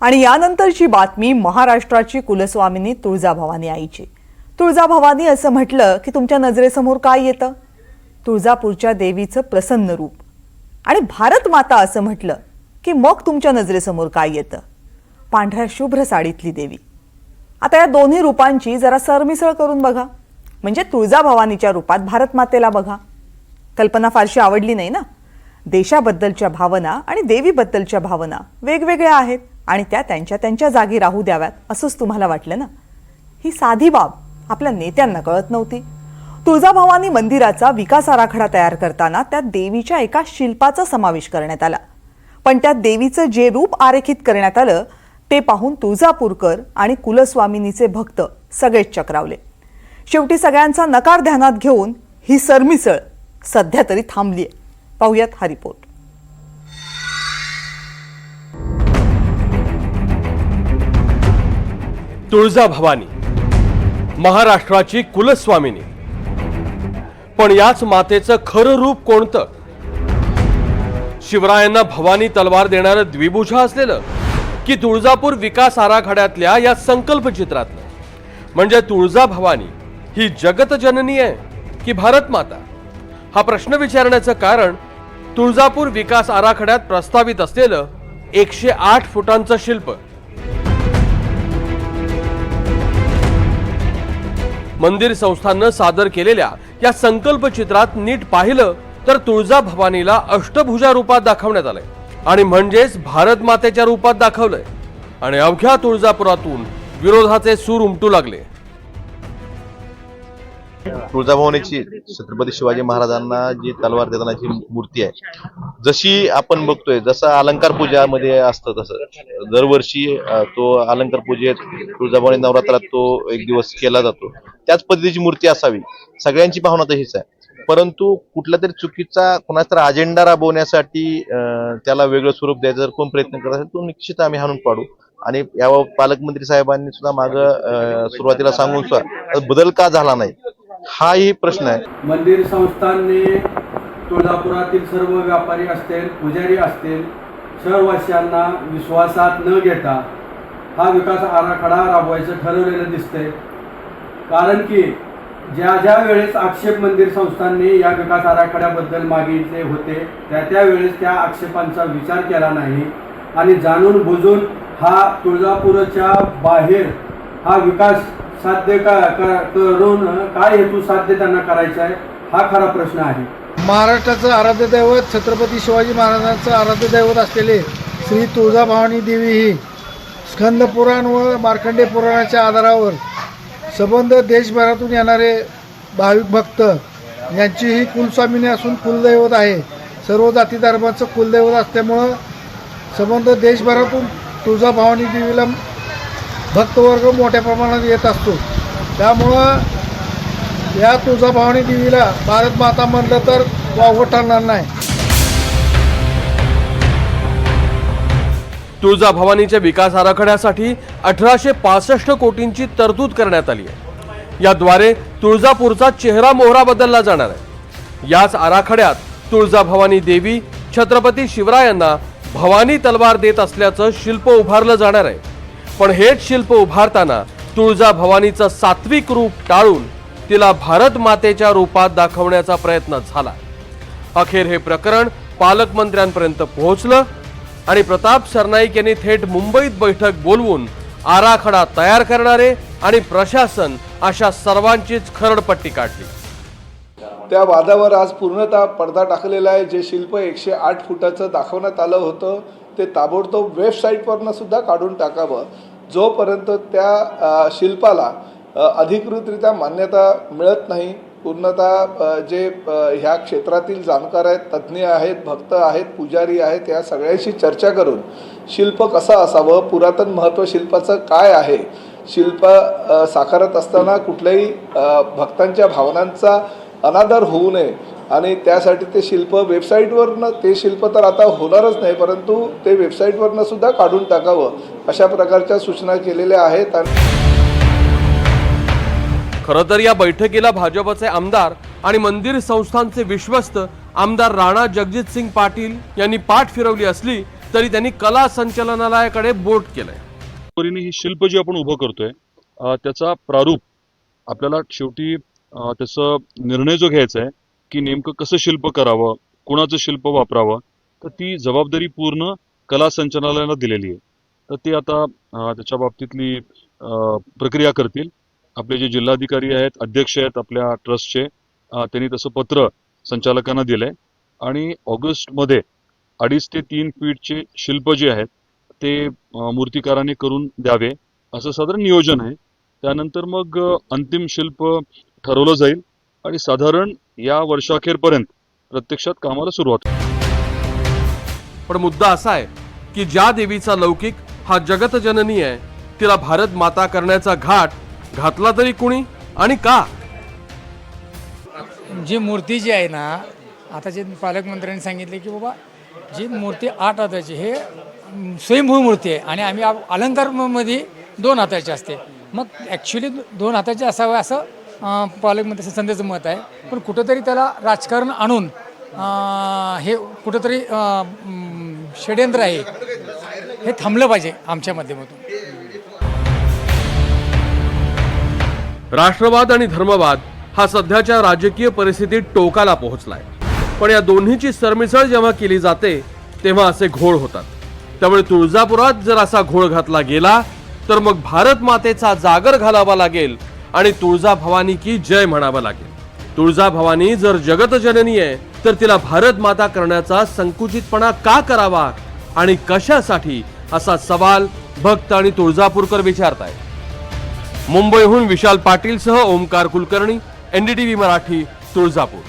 आणि यानंतरची बातमी महाराष्ट्राची कुलस्वामिनी तुळजाभवानी आईची. तुळजाभवानी असं म्हटलं की तुमच्या नजरेसमोर काय येतं? तुळजापूरच्या देवीचं प्रसन्न रूप. आणि भारत माता असं म्हटलं की मग तुमच्या नजरेसमोर काय येतं? पांढऱ्या शुभ्र साडीतली देवी. आता या दोन्ही रूपांची जरा सरमिसळ करून बघा. म्हणजे तुळजाभवानीच्या रूपात भारत मातेला बघा. कल्पना फारशी आवडली नाही ना? देशाबद्दलच्या भावना आणि देवीबद्दलच्या भावना वेगवेगळ्या आहेत. आणि त्या त्यांच्या त्यांच्या जागी राहू द्याव्यात असंच तुम्हाला वाटलं ना? ही साधी बाब आपल्या नेत्यांना कळत नव्हती. तुळजाभवानी मंदिराचा विकास आराखडा तयार करताना त्यात देवीच्या एका शिल्पाचा समावेश करण्यात आला. पण त्यात देवीचं जे रूप आरेखित करण्यात आलं ते पाहून तुळजापूरकर आणि कुलस्वामिनीचे भक्त सगळेच चक्रावले. शेवटी सगळ्यांचा नकार ध्यानात घेऊन ही सरमिसळ सध्या तरी थांबलीय. पाहूयात हा रिपोर्ट तुळजाभवानी महाराष्ट्राची कुलस्वामिनी. पण याच मातेचं खरं रूप कोणतं? शिवरायांना भवानी तलवार देणारं द्विभुजा असलेलं की तुळजापूर विकास आराखड्यातल्या या संकल्प चित्रातलं? म्हणजे तुळजाभवानी ही जगतजननी आहे की भारत माता? हा प्रश्न विचारण्याचं कारण तुळजापूर विकास आराखड्यात प्रस्तावित असलेलं एकशे आठ फुटांचं शिल्प मंदिर संस्थांनं सादर केलेल्या या संकल्प चित्रात नीट पाहिलं तर तुळजा भवानीला अष्टभुजा रूपात दाखवण्यात आलंय. आणि म्हणजेच भारत मातेच्या रूपात दाखवलंय. आणि अवघ्या तुळजापुरातून विरोधाचे सूर उमटू लागले. तुळजाभवानीची छत्रपती शिवाजी महाराजांना जी तलवार देतानाची मूर्ती आहे जशी आपण बघतोय जसं अलंकार पूजामध्ये असतं तसं. दरवर्षी तो अलंकार पूजेत तुळजाभवानी नवरात्रात तो एक दिवस केला जातो. त्याच पद्धतीची मूर्ती असावी. सगळ्यांची भावना तशीच आहे. परंतु कुठला तरी चुकीचा कुणाचा तरी अजेंडा राबवण्यासाठी त्याला वेगळं स्वरूप द्यायचा जर कोण प्रयत्न करत असेल तो निश्चित आम्ही हाणून पाडू. आणि याबाबत पालकमंत्री साहेबांनी सुद्धा माग सुरुवातीला सांगून सुद्धा बदल का झाला नाही? हाही प्रश्न आहे. मंदिर संस्थांनी तुळजापुरातील सर्व व्यापारी असतील पुजारी असतील शहरवासियांना विश्वासात न घेता हा विकास आराखडा राबवायचं ठरवलेलं दिसतंय. कारण की ज्या ज्या वेळेस आक्षेप मंदिर संस्थांनी या विकास आराखड्याबद्दल मागितले होते त्या त्या वेळेस त्या आक्षेपांचा विचार केला नाही. आणि जाणून बुजून हा तुळजापूरच्या बाहेर हा विकास साध्य का करून काय हेतू साध्य त्यांना करायचा आहे हा खरा प्रश्न आहे. महाराष्ट्राचं आराध्य दैवत छत्रपती शिवाजी महाराजांचं आराध्य दैवत असलेले श्री तुळजाभवानी देवी ही स्कंद पुराण व मार्कंडे पुराणाच्या आधारावर संबंध देशभरातून येणारे भाविक भक्त यांची ही कुलस्वामिनी असून कुलदैवत आहे. सर्व जाती धर्माचं कुलदैवत असल्यामुळं संबंध देशभरातून तुळजाभवानी देवीला भक्तवर्ग मोठ्या प्रमाणात येत असतो. त्यामुळं या तुळजाभवानी देवीला भारत माता म्हणलं तर वावगं ठरणार नाही. तुळजाभवानीच्या विकास आराखड्यासाठी अठराशे पासष्ट कोटींची तरतूद करण्यात आली आहे. याद्वारे तुळजापूरचा चेहरा मोहरा बदलला जाणार आहे. याच आराखड्यात तुळजाभवानी देवी छत्रपती शिवरायांना भवानी तलवार देत असल्याचं शिल्प उभारलं जाणार आहे. पण हेच शिल्प उभारताना तुळजा भवानीचं सात्विक रूप टाळून तिला भारत मातेच्या रूपात दाखवण्याचा प्रयत्न झाला. अखेर हे प्रकरण पालकमंत्र्यांपर्यंत पोहोचलं आणि प्रताप सरनाईक यांनी थेट मुंबईत बैठक बोलवून आराखडा तयार करणारे आणि प्रशासन अशा सर्वांचीच खरडपट्टी काढली. त्या वादावर आज पूर्णतः पडदा टाकलेला आहे. जे शिल्प एकशे आठ फुटाचं दाखवण्यात आलं होतं ते ताबडतोब वेबसाईटवरनं सुद्धा काढून टाकावं. जोपर्यंत त्या शिल्पाला अधिकृतरित्या मान्यता मिळत नाही पूर्णतः जे ह्या क्षेत्रातील जाणकार आहेत तज्ज्ञ आहेत भक्त आहेत पुजारी आहेत या सगळ्यांशी चर्चा करून शिल्प कसं असावं पुरातन महत्त्व शिल्पाचं काय आहे शिल्प साकारत असताना कुठल्याही भक्तांच्या भावनांचा अनादर होऊ नये आणि त्यासाठी ते शिल्प वेबसाईटवरनं ते शिल्प तर आता होणारच नाही परंतु ते वेबसाईटवरनं सुद्धा काढून टाकावं. अशा प्रकारच्या सूचना केलेल्या आहेत आणि खरं तर या बैठकीला भाजपचे आमदार आणि मंदिर संस्थांचे विश्वस्त आमदार राणा जगजित सिंग पाटील यांनी पाठ फिरवली असली तरी त्यांनी कला संचालनालयाकडे बोट केलंय. परीने ही शिल्प जी आपण उभं करतोय त्याचा प्रारूप आपल्याला शेवटी त्याचा निर्णय जो घ्यायचा आहे की नेमकं कसं शिल्प करावं कुणाचं शिल्प वापरावं तर ती जबाबदारी पूर्ण कला संचालनालयाला दिलेली आहे. तर ते आता त्याच्या बाबतीतली प्रक्रिया करतील. आपले जे जिल्हाधिकारी आहेत अध्यक्ष आहेत आपल्या ट्रस्टचे त्यांनी तसं पत्र संचालकांना दिलंय. आणि ऑगस्टमध्ये अडीच ते तीन फीटचे शिल्प जे आहेत ते मूर्तिकाराने करून द्यावे असं साधारण नियोजन आहे. त्यानंतर मग अंतिम शिल्प ठरवलं जाईल आणि साधारण या वर्षाखेरपर्यंत प्रत्यक्षात कामाला सुरुवात पण मुद्दा असा आहे की ज्या देवीचा लौकिक हा जगत जननी आहे. तिला भारत माता करण्याचा घाट घातला तरी कुणी आणि का? जी मूर्ती जी आहे ना आता जे पालकमंत्र्यांनी सांगितले की बाबा जी मूर्ती आठ हाताची हे स्वयंभू मूर्ती आहे आणि आम्ही अलंकारमध्ये दोन हाताची असते. मग ॲक्च्युली दोन हाताची असावं असं पालकमंत्री संध्याचं मत आहे. पण कुठंतरी त्याला राजकारण आणून हे कुठंतरी अं, षड्यंत्र आहे. हे थांबलं पाहिजे आमच्या माध्यमातून. राष्ट्रवाद आणि धर्मवाद हा सध्याच्या राजकीय परिस्थितीत टोकाला पोहोचलाय. पण या दोन्हीची सरमिसळ जेव्हा केली जाते तेव्हा असे घोळ होतात. त्यामुळे तुळजापुरात जर असा घोळ घातला गेला तर मग भारत मातेचा जागर घालावा लागेल आणि तुळजा भवानी की जय म्हणावं लागेल. तुळजा भवानी जर जगत जननी आहे तर तिला भारत माता करण्याचा संकुचितपणा का करावा आणि कशासाठी असा सवाल भक्त आणि तुळजापूरकर विचारतायत. मुंबईहून विशाल पाटीलसह ओमकार कुलकर्णी एनडीटीव्ही मराठी तुळजापूर.